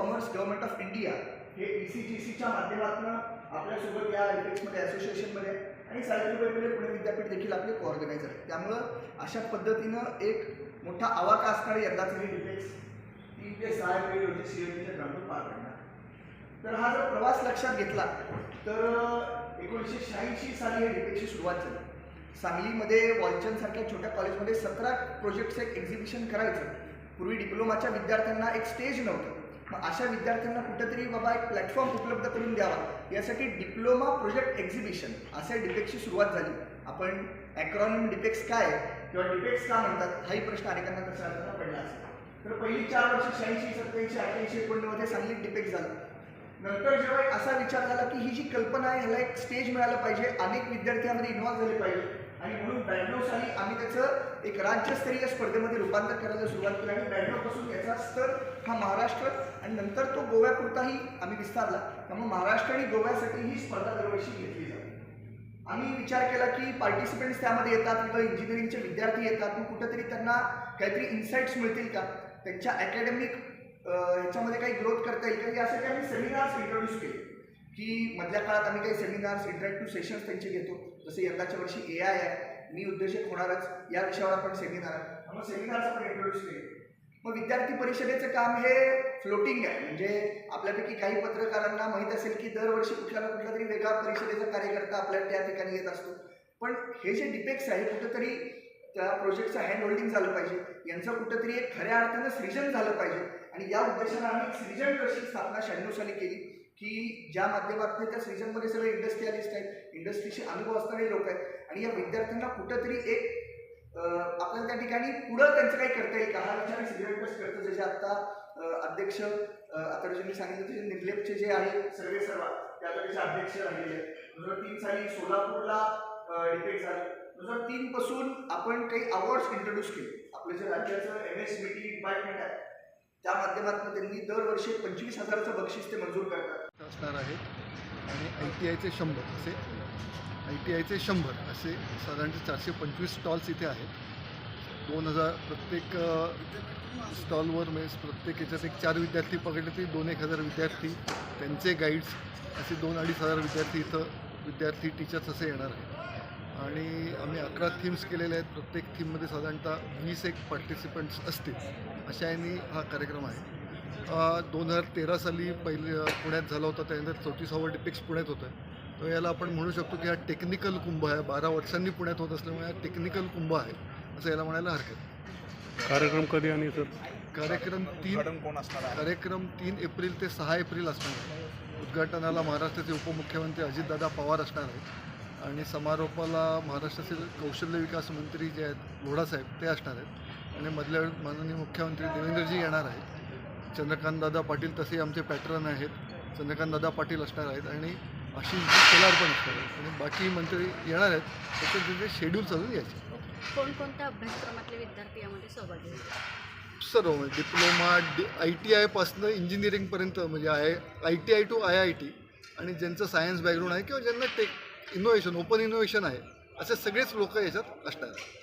Commerce government of India हे E C G सीच्या माध्यमातून आपल्यासोबत या इफेक्ट्समध्ये असोसिएशनमध्ये आणि सावित्रीबाई फुले पुणे विद्यापीठ देखील आपले कोऑर्गनायझर आहे त्यामुळं अशा पद्धतीनं एक मोठा आवाका असणारे यंदाचे हे डिफेक्स तीन ते सहा एप्रिल रोजी सी एम टीच्या ग्राउंडवर पार पडणार. तर हा जर प्रवास लक्षात घेतला तर एकोणीसशे शहाऐंशी साली हे डिफेक्टची सुरुवात झाली. सांगलीमध्ये वॉलचनसारख्या छोट्या कॉलेजमध्ये सतरा प्रोजेक्टचं एक एक्झिबिशन करायचं. पूर्वी डिप्लोमाच्या विद्यार्थ्यांना एक स्टेज नव्हतं. अशा विद्यार्थ्यांना कुठेतरी बाबा एक प्लॅटफॉर्म उपलब्ध करून द्यावा. यासाठी डिप्लोमा प्रोजेक्ट एक्झिबिशन अशा डिपेक्सची सुरुवात झाली. आपण ॲक्रॉनिम डिपेक्स काय आहे किंवा डिपेक्स का म्हणतात हाही प्रश्न अनेकांना तसा अर्थ पडला असेल. तर पहिली चार वर्ष शहाऐंशी सत्याऐंशी अठ्ठ्याऐंशी एकोणनव्वदमध्ये सांगलीत डिपेक्स झालं. नंतर जेव्हा असा विचार झाला की ही जी कल्पना आहे ह्याला एक स्टेज मिळालं पाहिजे अनेक विद्यार्थ्यांमध्ये इन्व्हॉल्व्ह झाले पाहिजे. आणि म्हणून बँगलोर साली आम्ही त्याचं एक राज्यस्तरीय स्पर्धेमध्ये रूपांतर करायला सुरुवात केली आणि बँगलोरपासून त्याचा याचा स्तर हा महाराष्ट्र आणि नंतर तो गोव्यापुरताही आम्ही विस्तारला. त्यामुळे महाराष्ट्र आणि गोव्यासाठी ही स्पर्धा दरवर्षी घेतली जाते. आम्ही विचार केला की पार्टिसिपेंट्स त्यामध्ये येतात किंवा इंजिनिअरिंगचे विद्यार्थी येतात मग कुठेतरी त्यांना काहीतरी इन्साइट्स मिळतील का? त्यांच्या अकॅडमिक ह्याच्यामध्ये काही ग्रोथ करता येईल. की यासाठी आम्ही सेमिनार्स इंट्रोड्यूस केले. की मधल्या काळात आम्ही काही सेमिनार्स इंटरॅक्टिव्ह सेशन्स त्यांचे घेतो. जसे यंदाच्या वर्षी ए आय आहे. मी उद्देशक होणारच. या विषयावर आपण सेमिनार आहे. मग सेमिनार्स आपण इंट्रोड्यूस केले. मग विद्यार्थी परिषदेचं काम हे फ्लोटिंग आहे. म्हणजे आपल्यापैकी काही पत्रकारांना माहीत असेल की दरवर्षी कुठल्या ना कुठला तरी वेगळा परिषदेचा कार्यकर्ता आपल्या त्या ठिकाणी येत असतो. पण हे जे डिपेक्स आहे कुठंतरी त्या प्रोजेक्टचं हँड होल्डिंग झालं पाहिजे. यांचं कुठंतरी एक खऱ्या अर्थानं सृजन झालं पाहिजे. आणि या उद्देशानं आम्ही सृजन ट्रस्टची स्थापना शहाण्णव साली केली की ज्या माध्यमातून त्या सृजनमध्ये सगळे इंडस्ट्रियालिस्ट आहेत इंडस्ट्रीशी अनुभव असणारे लोक आहेत. आणि या विद्यार्थ्यांना कुठंतरी एक आपल्याला त्या ठिकाणी पुढं त्यांचं काही करता येईल का? हा विचार सृजन ट्रस्ट करतं? जसे आता अध्यक्ष आता जे मी सांगितलं तसे निर्लेपचे जे आहे सर्वे सर्वा त्या आता त्याचे अध्यक्ष राहिलेले आहेत. दोन हजार तीन साली सोलापूरला डिपेक्ट झाले. दोन हजार तीन पासून आपण काही अवॉर्ड्स इंट्रोड्यूस केले. आपलं जे राज्याचं एम एस टी डिपार्टमेंट आहे त्या माध्यमातून त्यांनी दरवर्षी पंचवीस हजाराचं बक्षीस ते मंजूर करतात. असणार आहे. आणि आय टी आयचे शंभर असे आय टी आयचे शंभर असे साधारणतः चारशे पंचवीस स्टॉल्स इथे आहेत. दोन हजार प्रत्येक स्टॉलवर म्हणजे प्रत्येक याच्यात एक चार विद्यार्थी पकडले तरी दोन एक हजार विद्यार्थी त्यांचे गाईड्स असे दोन अडीच हजार विद्यार्थी इथं विद्यार्थी टीचर्स असे येणार आहेत. आणि आम्ही अकरा थीम्स केलेले आहेत. प्रत्येक थीममध्ये साधारणतः वीस एक पार्टिसिपंट्स असतील. अशा यांनी हा कार्यक्रम आहे. दोन हजार तेरा साली पहिले पुण्यात झाला होता त्यानंतर चौतीसावं डिपिक्स पुण्यात होतं. तर याला आपण म्हणू शकतो की हा टेक्निकल कुंभ आहे. बारा वर्षांनी पुण्यात होत असल्यामुळे हा टेक्निकल कुंभ आहे असं याला म्हणायला हरकत नाही. कार्यक्रम कधी आणि सर? कार्यक्रम तीन कोण असणार आहे? कार्यक्रम तीन एप्रिल ते सहा एप्रिल असणार आहे. उद्घाटनाला महाराष्ट्राचे उपमुख्यमंत्री अजितदादा पवार असणार आहेत. आणि समारोपाला महाराष्ट्राचे कौशल्य विकास मंत्री जे आहेत लोढासाहेब ते असणार आहेत. आणि मधल्या वेळेस माननीय मुख्यमंत्री देवेंद्रजी येणार आहेत. चंद्रकांतदादा पाटील तसे आमचे पॅटर्न आहेत. चंद्रकांतदादा पाटील असणार आहेत आणि आशिषजी शेलार पण असणार आहेत. आणि बाकी मंत्री येणार आहेत. त्याचं जे शेड्यूल चालू याचे. कोणकोणत्या अभ्यासक्रमातले विद्यार्थी यामध्ये सहभागी सर्व म्हणजे डिप्लोमा डी आय टी आयपासनं इंजिनिअरिंगपर्यंत म्हणजे I I T I to I I T आणि ज्यांचं सायन्स बॅकग्राऊंड आहे किंवा ज्यांना टेक इनोव्हेशन ओपन इनोव्हेशन आहे असे सगळेच लोक याच्यात असणार आहेत.